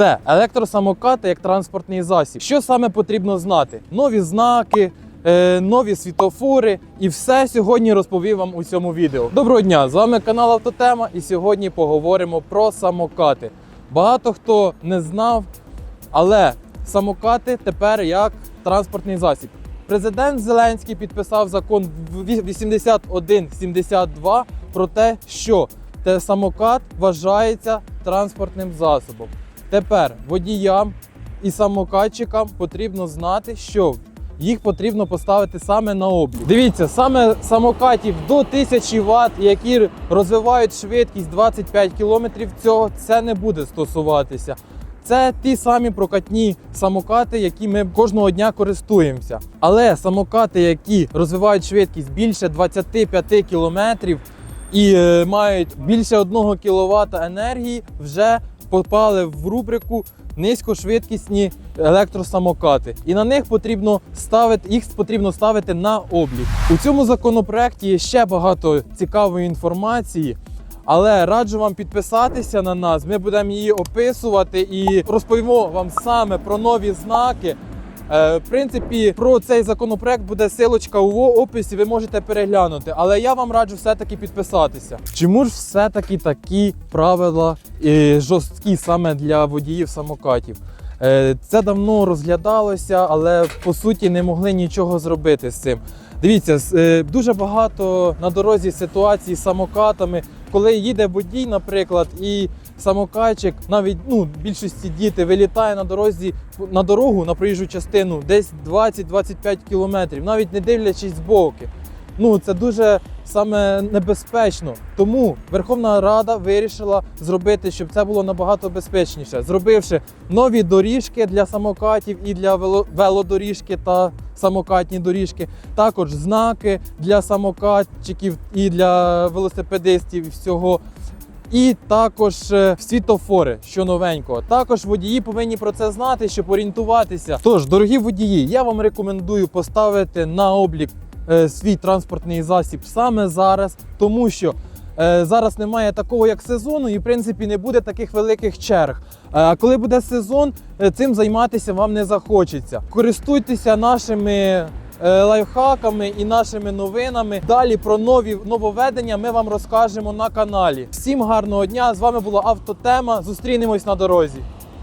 Все, електросамокати як транспортний засіб. Що саме потрібно знати? Нові знаки, е, нові світофори, і все сьогодні розповім вам у цьому відео. Доброго дня! З вами канал Автотема, і сьогодні поговоримо про самокати. Багато хто не знав, але самокати тепер як транспортний засіб. Президент Зеленський підписав закон в 8172 про те, що самокат вважається транспортним засобом. Тепер водіям і самокатчикам потрібно знати, що їх потрібно поставити саме на облік. Дивіться, саме самокатів до 1000 Вт, які розвивають швидкість 25 км, цього це не буде стосуватися. Це ті самі прокатні самокати, які ми кожного дня користуємося. Але самокати, які розвивають швидкість більше 25 км і е, мають більше 1 кВт енергії, вже попали в рубрику низькошвидкісні електросамокати. І на них потрібно ставити їх потрібно ставити на облік. У цьому законопроекті є ще багато цікавої інформації. Але раджу вам підписатися на нас. Ми будемо її описувати і розповімо вам саме про нові знаки. Е, В принципі, про цей законопроект буде силочка у описі. Ви можете переглянути. Але я вам раджу все-таки підписатися. Чому ж все-таки такі правила е, жорсткі саме для водіїв самокатів? Е, Це давно розглядалося, але по суті не могли нічого зробити з цим. Дивіться, дуже багато на дорозі ситуацій з самокатами, коли їде водій, наприклад, і самокатчик, навіть ну, більшості діти вилітає на дорозі на дорогу на проїжджу частину десь 20-25 кілометрів, навіть не дивлячись збоки. Ну це дуже саме небезпечно. Тому Верховна Рада вирішила зробити, щоб це було набагато безпечніше, зробивши нові доріжки для самокатів і для вело- велодоріжки та самокатні доріжки, також знаки для самокатчиків і для велосипедистів і всього. І також е, світофори, що новенького. Також водії повинні про це знати, щоб орієнтуватися. Тож, дорогі водії, я вам рекомендую поставити на облік свій транспортний засіб саме зараз, тому що е, зараз немає такого як сезону, і в принципі не буде таких великих черг. Е, А коли буде сезон, е, цим займатися вам не захочеться. Користуйтеся нашими е, лайфхаками і нашими новинами. Далі про нові нововведення ми вам розкажемо на каналі. Всім гарного дня! З вами була Автотема. Зустрінемось на дорозі.